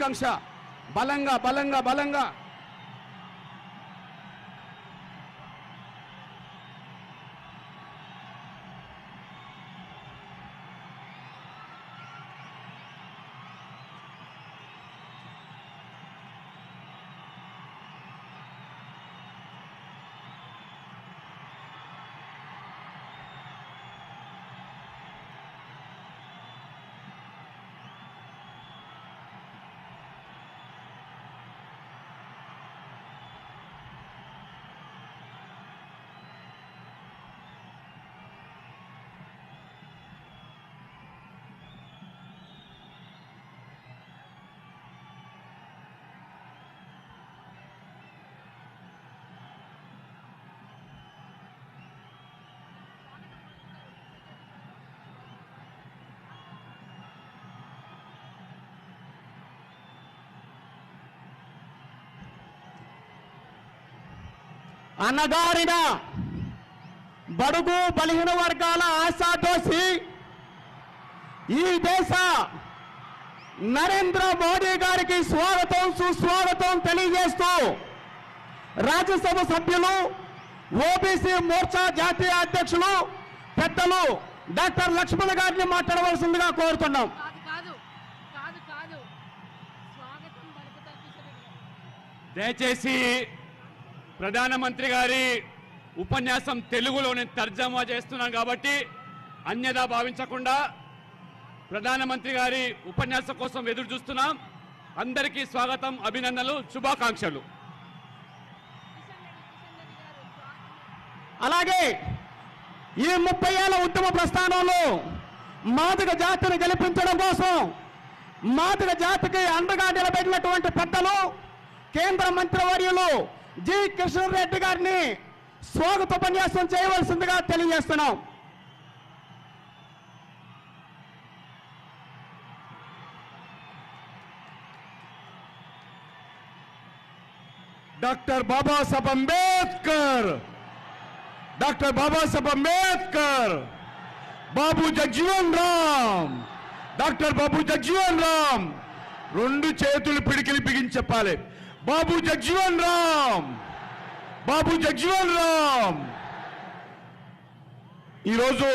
శుభాకాంక్ష బలంగా బలంగా బలంగా అన్నగారిన బడుగు బలహీన వర్గాల ఆశాదోసి ఈ దేశ నరేంద్ర మోడీ గారికి స్వాగతం సుస్వాగతం తెలియజేస్తూ రాజ్యసభ సభ్యులు ఓబీసీ మోర్చా జాతీయ అధ్యక్షులు పెద్దలు డాక్టర్ లక్ష్మణ్ గారిని మాట్లాడవలసిందిగా కోరుతున్నాం. దయచేసి ప్రధానమంత్రి గారి ఉపన్యాసం తెలుగులో నేను తర్జమా చేస్తున్నాను కాబట్టి అన్యదా భావించకుండా ప్రధానమంత్రి గారి ఉపన్యాసం కోసం ఎదురు చూస్తున్నాం. అందరికీ స్వాగతం అభినందనలు శుభాకాంక్షలు. అలాగే ఈ ముప్పై ఏళ్ళ ఉద్యమ ప్రస్థానంలో మాదక జాతిని గెలిపించడం కోసం మాదిగ జాతికి అండగా నిలబెట్టినటువంటి పెద్దలు కేంద్ర మంత్రివర్యులు జి. కిషన్ రెడ్డి గారిని స్వాగతోపన్యాసం చేయవలసిందిగా తెలియజేస్తున్నాం. Doctor Babasaheb Ambedkar! Doctor Babasaheb Ambedkar! Babu Jagjivan Ram! Doctor Babu Jagjivan Ram! రెండు చేతులు పిడికిలి బిగించి చెప్పాలి. బాబు జగ్జీవన్ రామ్! బాబు జగ్జీవన్ రామ్! ఈరోజు